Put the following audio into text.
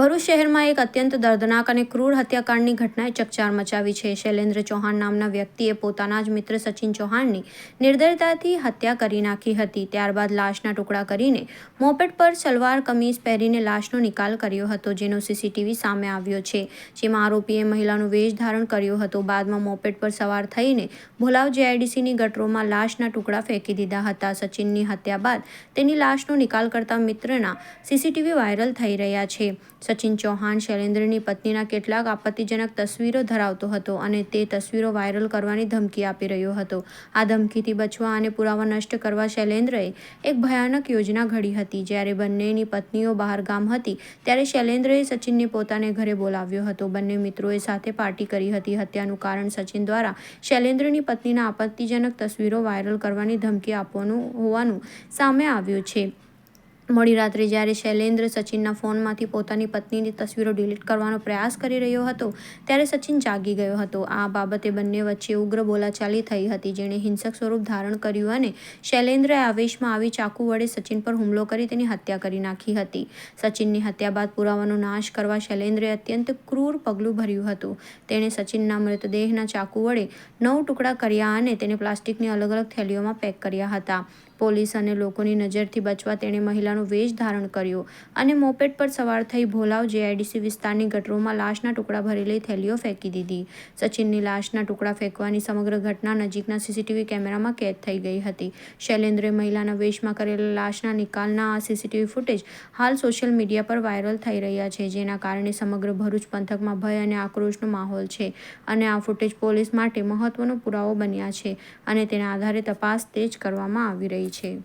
ભરૂચ શહેરમાં એક અત્યંત દર્દનાક અને ક્રૂર હત્યાકાંડની ઘટનાએ ચકચાર મચાવી છે. શૈલેન્દ્ર ચૌહાણ નામના વ્યક્તિએ પોતાના જ મિત્ર સચિન ચૌહાણની નિર્દયતાથી હત્યા કરી નાખી હતી. ત્યારબાદ લાશના ટુકડા કરીને મોપેટ પર સલવાર કમીઝ પહેરીને લાશનો નિકાલ કર્યો હતો, જેનો સીસીટીવી સામે આવ્યો છે. જેમાં આરોપીએ મહિલાનો વેશ ધારણ કર્યો હતો. બાદમાં મોપેટ પર સવાર થઈને ભોલાવ જેઆઈડીસીની ગટરોમાં લાશના ટુકડા ફેંકી દીધા હતા. સચિનની હત્યા બાદ તેની લાશનો નિકાલ કરતા મિત્રના સીસીટીવી વાયરલ થઈ રહ્યા છે. સચિન ચૌહાણ શૈલેન્દ્રની પત્નીના કેટલાક આપત્તિજનક તસવીરો ધરાવતો હતો અને તે તસવીરો વાયરલ કરવાની ધમકી આપી રહ્યો હતો. આ ધમકીથી બચવા અને પુરાવા નષ્ટ કરવા શૈલેન્દ્રએ એક ભયાનક યોજના ઘડી હતી. જ્યારે બંનેની પત્નીઓ બહાર ગામ હતી, ત્યારે શૈલેન્દ્રએ સચિનને પોતાને ઘરે બોલાવ્યો હતો. બંને મિત્રોએ સાથે પાર્ટી કરી હતી. હત્યાનું કારણ સચિન દ્વારા શૈલેન્દ્રની પત્નીના આપત્તિજનક તસવીરો વાયરલ કરવાની ધમકી આપવાનું હોવાનું સામે આવ્યું છે. મોડી રાત્રે જ્યારે શૈલેન્દ્ર સચિનના ફોનમાંથી પોતાની પત્નીની તસવીરો ડિલીટ કરવાનો પ્રયાસ કરી રહ્યો હતો, ત્યારે સચિન જાગી ગયો હતો. આ બાબતે બંને વચ્ચે ઉગ્ર બોલાચાલી થઈ હતી, જેણે હિંસક સ્વરૂપ ધારણ કર્યું અને શૈલેન્દ્રએ આવેશમાં આવી ચાકુ વડે સચિન પર હુમલો કરી તેની હત્યા કરી નાખી હતી. સચિનની હત્યા બાદ પુરાવાનો નાશ કરવા શૈલેન્દ્રએ અત્યંત ક્રૂર પગલું ભર્યું હતું. તેણે સચિનના મૃતદેહના ચાકુ વડે નવ ટુકડા કર્યા અને તેને પ્લાસ્ટિકની અલગ અલગ થેલીઓમાં પેક કર્યા હતા. પોલીસ અને લોકોની નજરથી બચવા તેણે મહિલાનો વેશ ધારણ કર્યો અને મોપેટ પર સવાર થઈ ભોલાવ જેઆઈડીસી વિસ્તારની ગટરોમાં લાશના ટુકડા ભરેલી થેલીઓ ફેંકી દીધી. સચિનની લાશના ટુકડા ફેંકવાની સમગ્ર ઘટના નજીકના સીસીટીવી કેમેરામાં કેદ થઈ ગઈ હતી. શૈલેન્દ્રે મહિલાના વેશમાં કરેલા લાશના નિકાલના આ સીસીટીવી ફૂટેજ હાલ સોશિયલ મીડિયા પર વાયરલ થઈ રહ્યા છે, જેના કારણે સમગ્ર ભરૂચ પંથકમાં ભય અને આક્રોશનો માહોલ છે અને આ ફૂટેજ પોલીસ માટે મહત્વનો પુરાવો બન્યા છે અને તેના આધારે તપાસ તેજ કરવામાં આવી રહી છે